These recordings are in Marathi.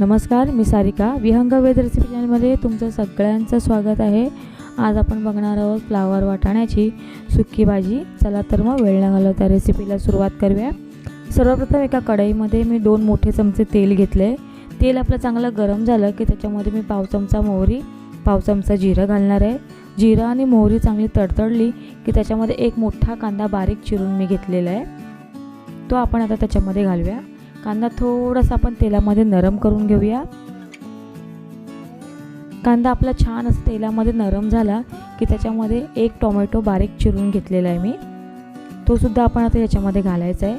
नमस्कार मी सारिका. विहंग वेद रेसिपी चॅनलमध्ये तुमचं सगळ्यांचं स्वागत आहे. आज आपण बघणार आहोत फ्लावर वाटाण्याची सुकी भाजी. चला तर मग वेळ न घालवता रेसिपीला सुरुवात करूया. सर्वप्रथम एका कढईमध्ये मी दोन मोठे चमचे तेल घेतले. तेल आपलं चांगलं गरम झालं की त्याच्यामध्ये मी पाव चमचा मोहरी पाव चमचा जिरं घालणार आहे. जिरं आणि मोहरी चांगली तडतडली की त्याच्यामध्ये एक मोठा कांदा बारीक चिरून मी घेतलेला आहे. तो आपण आता त्याच्यामध्ये घालूया. कांदा थोडासा आपण तेलामध्ये नरम करून घेऊया. कांदा आपला छान असं तेलामध्ये नरम झाला की त्याच्यामध्ये एक टोमॅटो बारीक चिरून घेतलेला आहे मी. तो सुद्धा आपण आता याच्यामध्ये घालायचा आहे.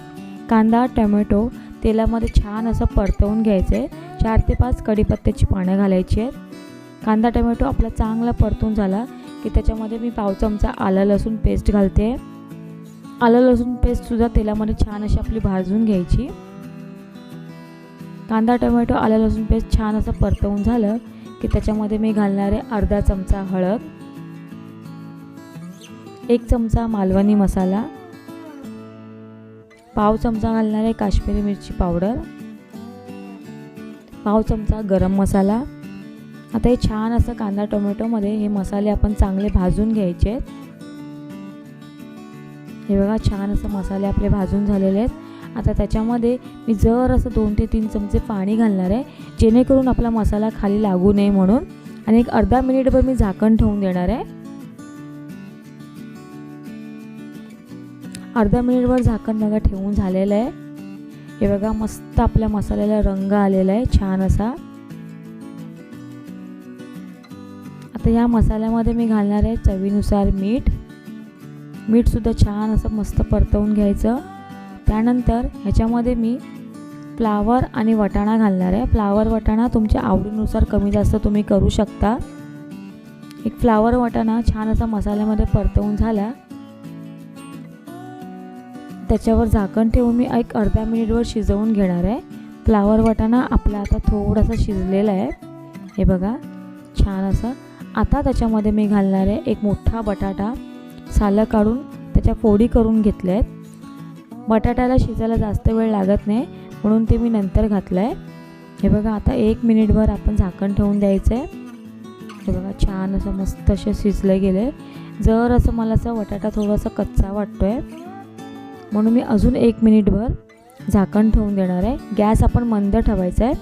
कांदा टोमॅटो तेलामध्ये छान असं परतवून घ्यायचं. आहे चार ते पाच कढीपत्त्याची पानं घालायची आहेत. कांदा टोमॅटो आपला चांगला परतून झाला की त्याच्यामध्ये मी पाव चमचा आलं लसूण पेस्ट घालते. आलं लसूण पेस्टसुद्धा तेलामध्ये छान अशी आपली भाजून घ्यायची. कांदा टोमॅटो आलं लसूण पेस्ट छान असं परतवून झालं की त्याच्यामध्ये मी घालणार आहे अर्धा चमचा हळद एक चमचा मालवणी मसाला पाव चमचा घालणार आहे काश्मीरी मिरची पावडर पाव चमचा गरम मसाला. आता हे छान असं कांदा टोमॅटोमध्ये हे मसाले आपण चांगले भाजून घ्यायचे आहेत. हे बघा छान असं मसाले आपले भाजून झालेले आहेत. आता त्याच्यामध्ये मी जर असं दोन ते तीन चमचे पाणी घालणार आहे जेणेकरून आपला मसाला खाली लागू नये म्हणून. आणि एक अर्धा मिनिटभर मी झाकण ठेवून देणार आहे. अर्धा मिनिटभर झाकण बघा ठेवून झालेलं आहे. हे बघा मस्त आपल्या मसाल्याला रंग आलेला आहे छान असा. आता या मसाल्यामध्ये मी घालणार आहे चवीनुसार मीठ. मीठसुद्धा छान असं मस्त परतवून घ्यायचं. त्यानंतर ह्याच्यामध्ये मी फ्लावर आणि वटाणा घालणार आहे. फ्लावर वटाणा तुमच्या आवडीनुसार कमी जास्त तुम्ही करू शकता. एक फ्लावर वटाणा छान असा मसाल्यामध्ये परतवून झाला. त्याच्यावर झाकण ठेवून मी एक अर्धा मिनिटवर शिजवून घेणार आहे. फ्लावर वटाणा आपला आता थोडासा शिजलेला आहे. हे बघा छान असं. आता त्याच्यामध्ये मी घालणार आहे एक मोठा बटाटा. सालं काढून त्याच्या फोडी करून घेतल्या आहेत बटाट्याला शिजायला जास्त वेळ लागत नाही म्हणून ते मी नंतर घातलं आहे हे बघा आता एक मिनिटभर आपण झाकण ठेवून द्यायचं आहे हे बघा छान असं मस्त असे गेलं गेले. जर असं मला असं बटाटा थोडासा कच्चा वाटतो आहे म्हणून मी अजून एक मिनिटभर झाकण ठेवून देणार आहे. गॅस आपण मंद ठेवायचा आहे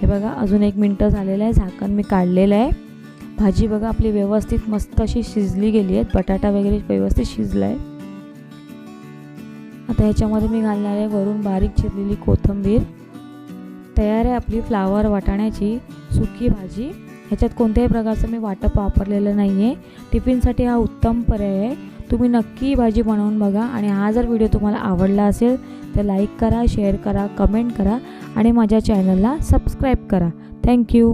हे बघा अजून एक मिनटं झालेलं आहे. झाकण मी काढलेलं आहे. भाजी बघा आपली व्यवस्थित मस्त अशी शिजली गेली आहे. बटाटा वगैरे व्यवस्थित शिजला आहे आता ह्याच्यामध्ये मी घालणार आहे वरून बारीक चिरलेली कोथिंबीर. तयार आहे आपली फ्लावर वाटाण्याची सुकी भाजी. ह्याच्यात कोणत्याही प्रकारचं मी वाटप वापरलेलं नाही आहे टिफिनसाठी हा उत्तम पर्याय आहे. तुम्ही नक्की भाजी बनवून बघा आणि हा जर व्हिडिओ तुम्हाला आवडला असेल तर लाईक करा शेअर करा कमेंट करा आणि माझ्या चॅनलला सबस्क्राईब करा. थँक्यू